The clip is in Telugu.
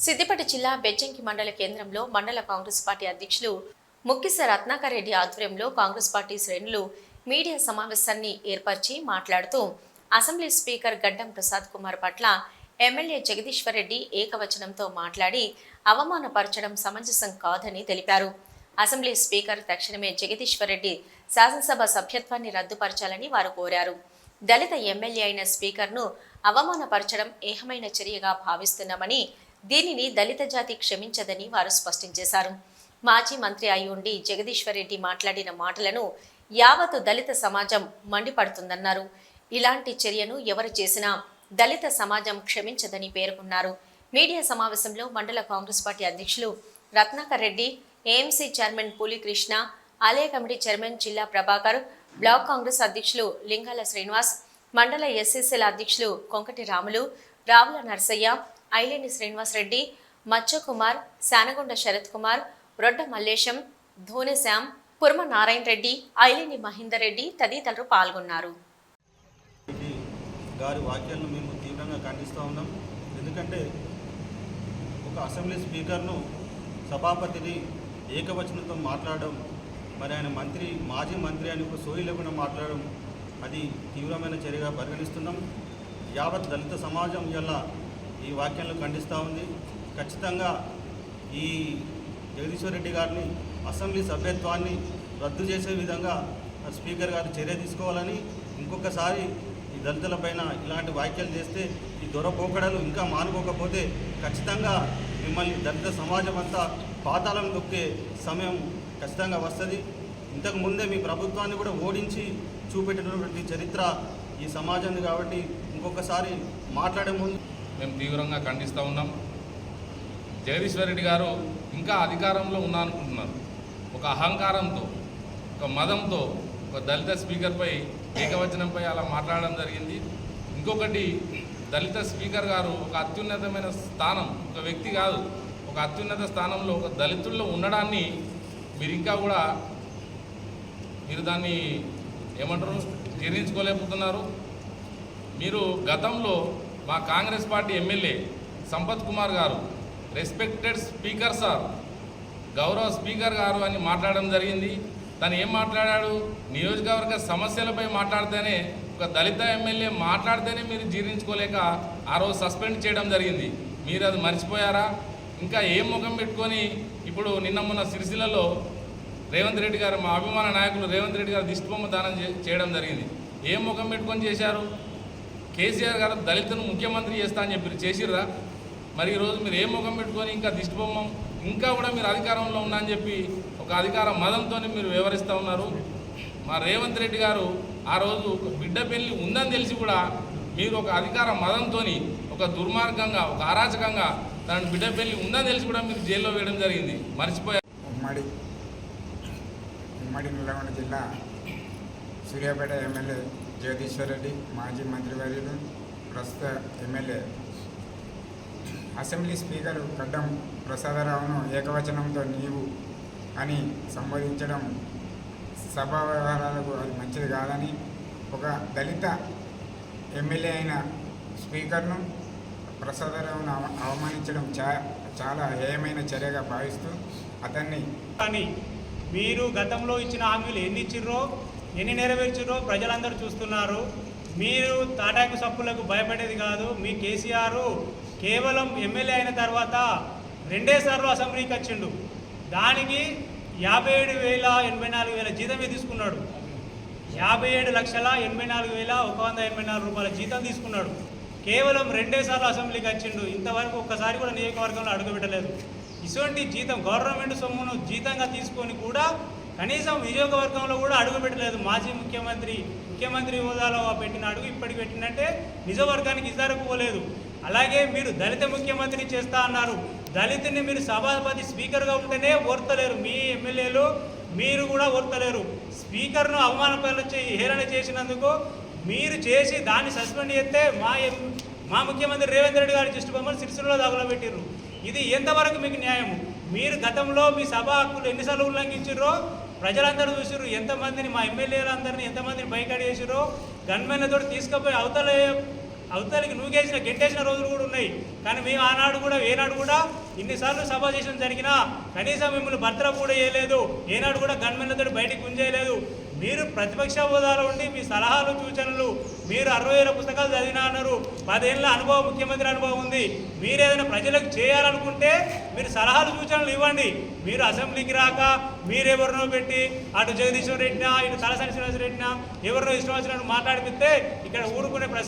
సిద్దిపేట జిల్లా బెజ్జంకి మండల కేంద్రంలో మండల కాంగ్రెస్ పార్టీ అధ్యక్షులు ముక్కిస రత్నాకర్ రెడ్డి ఆధ్వర్యంలో కాంగ్రెస్ పార్టీ శ్రేణులు మీడియా సమావేశాన్ని ఏర్పరిచి మాట్లాడుతూ అసెంబ్లీ స్పీకర్ గడ్డం ప్రసాద్ కుమార్ పట్ల ఎమ్మెల్యే జగదీశ్వర్ రెడ్డి ఏకవచనంతో మాట్లాడి అవమానపరచడం సమంజసం కాదని తెలిపారు. అసెంబ్లీ స్పీకర్ తక్షణమే జగదీశ్వర్ రెడ్డి శాసనసభ సభ్యత్వాన్ని రద్దుపరచాలని వారు కోరారు. దళిత ఎమ్మెల్యే అయిన స్పీకర్ను అవమానపరచడం ఏహమైన చర్యగా భావిస్తున్నామని దీనిని దళిత జాతి క్షమించదని వారు స్పష్టం చేశారు. మాజీ మంత్రి అయి ఉండి జగదీశ్వర్ రెడ్డి మాట్లాడిన మాటలను యావత్ దళిత సమాజం మండిపడుతుందన్నారు. ఇలాంటి చర్యను ఎవరు చేసినా దళిత సమాజం క్షమించదని పేర్కొన్నారు. మీడియా సమావేశంలో మండల కాంగ్రెస్ పార్టీ అధ్యక్షులు రత్నాకర్ రెడ్డి ఏఎంసీ చైర్మన్ పూలికృష్ణ ఆలయ కమిటీ చైర్మన్ జిల్లా ప్రభాకర్ బ్లాక్ కాంగ్రెస్ అధ్యక్షులు లింగాల శ్రీనివాస్ మండల ఎస్ఎస్ఎల్ అధ్యక్షులు కొంకటి రాములు రావుల నర్సయ్య ఐలేని శ్రీనివాస్ రెడ్డి కుమార్ శానగొండ శరత్ కుమార్ రొడ్డ మల్లేశం ధోనిశ్యామ్ పుర్మ నారాయణ రెడ్డి ఐలేని మహేందర్ రెడ్డి తదితరులు పాల్గొన్నారు. గారి వాక్యాలను మేము తీవ్రంగా ఖండిస్తూ ఉన్నాం. ఎందుకంటే ఒక అసెంబ్లీ స్పీకర్ను సభాపతిని ఏకవచనంతో మాట్లాడడం మరి ఆయన మంత్రి మాజీ మంత్రి అని ఒక సోయి లేకుండా మాట్లాడడం అది తీవ్రమైన చర్యగా పరిగణిస్తున్నాం. యావత్ దళిత సమాజం ఇలా ఈ వ్యాఖ్యలను ఖండిస్తూ ఉంది. ఖచ్చితంగా ఈ జగదీశ్వర్ రెడ్డి గారిని అసెంబ్లీ సభ్యత్వాన్ని రద్దు చేసే విధంగా స్పీకర్ గారు చర్య తీసుకోవాలని ఇంకొకసారి ఈ దళితులపైన ఇలాంటి వ్యాఖ్యలు చేస్తే ఈ దొరపోకడలు ఇంకా మానుకోకపోతే ఖచ్చితంగా మిమ్మల్ని దళిత సమాజం అంతా పాతాళం దొక్కే సమయం ఖచ్చితంగా వస్తుంది. ఇంతకు ముందే మీ ప్రభుత్వాన్ని కూడా ఓడించి చూపెట్టినటువంటి చరిత్ర ఈ సమాజాన్ని కాబట్టి ఇంకొకసారి మాట్లాడే ముందు మేము తీవ్రంగా ఖండిస్తూ ఉన్నాం. జగదీశ్వర్ రెడ్డి గారు ఇంకా అధికారంలో ఉన్నా అనుకుంటున్నారు ఒక అహంకారంతో ఒక మదంతో ఒక దళిత స్పీకర్పై ఏకవచనంపై అలా మాట్లాడడం జరిగింది. ఇంకొకటి దళిత స్పీకర్ గారు ఒక అత్యున్నతమైన స్థానం ఒక వ్యక్తి కాదు ఒక అత్యున్నత స్థానంలో ఒక దళితుల్లో ఉండడాన్ని మీరు ఇంకా కూడా మీరు దాన్ని ఏమంటారు? జీర్ణించుకోలేకపోతున్నారు. మీరు గతంలో మా కాంగ్రెస్ పార్టీ ఎమ్మెల్యే సంపత్ కుమార్ గారు రెస్పెక్టెడ్ స్పీకర్ సార్ గౌరవ స్పీకర్ గారు అని మాట్లాడడం జరిగింది. తను ఏం మాట్లాడాడు? నియోజకవర్గ సమస్యలపై మాట్లాడితేనే ఒక దళిత ఎమ్మెల్యే మాట్లాడితేనే మీరు జీర్ణించుకోలేక ఆ రోజు సస్పెండ్ చేయడం జరిగింది. మీరు అది మర్చిపోయారా? ఇంకా ఏం ముఖం పెట్టుకొని ఇప్పుడు నిన్న మొన్న సిరిసిల్లలో రేవంత్ రెడ్డి గారు మా అభిమాన నాయకులు రేవంత్ రెడ్డి గారు దిష్టిబొమ్మ దానం చేయడం జరిగింది. ఏం ముఖం పెట్టుకొని చేశారు? కేసీఆర్ గారు దళితులను ముఖ్యమంత్రి చేస్తా అని చెప్పి చేసిర్రా? మరి ఈరోజు మీరు ఏ ముఖం పెట్టుకొని ఇంకా దిష్టిబొమ్మం ఇంకా కూడా మీరు అధికారంలో ఉన్నా అని చెప్పి ఒక అధికార మదంతో మీరు వివరిస్తూ ఉన్నారు. మా రేవంత్ రెడ్డి గారు ఆ రోజు ఒక బిడ్డ పెళ్ళి ఉందని తెలిసి కూడా మీరు ఒక అధికార మదంతో ఒక దుర్మార్గంగా ఒక అరాచకంగా తన బిడ్డ పెళ్ళి ఉందని తెలిసి కూడా మీరు జైల్లో వేయడం జరిగింది. మర్చిపోయారు ఉమ్మడి ఉమ్మడి నల్గొండ జిల్లా సూర్యాపేట ఎమ్మెల్యే జగదీశ్వర్ రెడ్డి మాజీ మంత్రివర్యులు ప్రస్తుత ఎమ్మెల్యే అసెంబ్లీ స్పీకర్ గడ్డం ప్రసాదరావును ఏకవచనంతో నీవు అని సంబోధించడం సభా వ్యవహారాలకు అది మంచిది కాదని ఒక దళిత ఎమ్మెల్యే అయిన స్పీకర్ను ప్రసాదరావును అవమానించడం చా చాలా హేయమైన చర్యగా భావిస్తూ అతన్ని కానీ మీరు గతంలో ఇచ్చిన హామీలు ఎన్ని ఇచ్చిర్రో ఎన్ని నెరవేర్చారో ప్రజలందరూ చూస్తున్నారు. మీరు తాటాకు సప్పులకు భయపడేది కాదు. మీ కేసీఆర్ కేవలం ఎమ్మెల్యే అయిన తర్వాత రెండేసార్లు అసెంబ్లీకి వచ్చిండు. దానికి యాభై ఏడు వేల ఎనభై నాలుగు వేల జీతమే తీసుకున్నాడు. యాభై ఏడు లక్షల ఎనభై నాలుగు వేల ఒక వంద ఎనభై నాలుగు రూపాయల జీతం తీసుకున్నాడు. కేవలం రెండేసార్లు అసెంబ్లీకి వచ్చిండు. ఇంతవరకు ఒక్కసారి కూడా నియోజకవర్గంలో అడుగుపెట్టలేదు. ఇటువంటి జీతం గవర్నమెంట్ సొమ్మును జీతంగా తీసుకొని కూడా కనీసం నియోజకవర్గంలో కూడా అడుగు పెట్టలేదు మాజీ ముఖ్యమంత్రి ముఖ్యమంత్రి హోదాలో పెట్టిన అడుగు ఇప్పటికి పెట్టినట్టే నిజవర్గానికి ఇద్దరుకోలేదు అలాగే మీరు దళిత ముఖ్యమంత్రి చేస్తా అన్నారు. దళితుని మీరు సభాపతి స్పీకర్గా ఉంటేనే ఓర్తలేరు. మీ ఎమ్మెల్యేలు మీరు కూడా ఓర్తలేరు. స్పీకర్ను అవమానపరిచి హేళన చేసినందుకు మీరు చేసి దాన్ని సస్పెండ్ చేస్తే మా మా ముఖ్యమంత్రి రేవంత్ రెడ్డి గారి దృష్టి బొమ్మలు సిరిసిల్లో తగులబెట్టిర్రు ఇది ఎంతవరకు మీకు న్యాయం? మీరు గతంలో మీ సభ హక్కులు ఎన్నిసార్లు ఉల్లంఘించారో ప్రజలందరూ చూసారు ఎంతమందిని మా ఎమ్మెల్యేలందరినీ ఎంతమందిని బైకాట్ చేసిరో గన్మెన్లతో తీసుకుపోయి అవతల అవతలికి నూగేసిన గెంటేసిన రోజులు కూడా ఉన్నాయి. కానీ మేము ఆనాడు కూడా ఏనాడు కూడా ఇన్నిసార్లు సభ చేసిన జరిగినా కనీసం మిమ్మల్ని భర్తలు కూడా చేయలేదు ఏనాడు కూడా గన్మెన్లతో బయటికి గుంజేయలేదు. మీరు ప్రతిపక్ష హోదాలో ఉండి మీ సలహాలు సూచనలు మీరు అరవై వేల పుస్తకాలు చదివినా అన్నారు. పదేళ్ళ అనుభవం ముఖ్యమంత్రి అనుభవం ఉంది. మీరు ఏదైనా ప్రజలకు చేయాలనుకుంటే మీరు సలహాలు సూచనలు ఇవ్వండి. మీరు అసెంబ్లీకి రాక మీరెవరినో పెట్టి అటు జగదీశ్వర్ రెడ్డినా ఇటు తలసాని శ్రీనివాస రెడ్డినా ఎవరినో ఇష్టం వచ్చినట్టు మాట్లాడిపిస్తే ఇక్కడ ఊరుకునే ప్రశ్న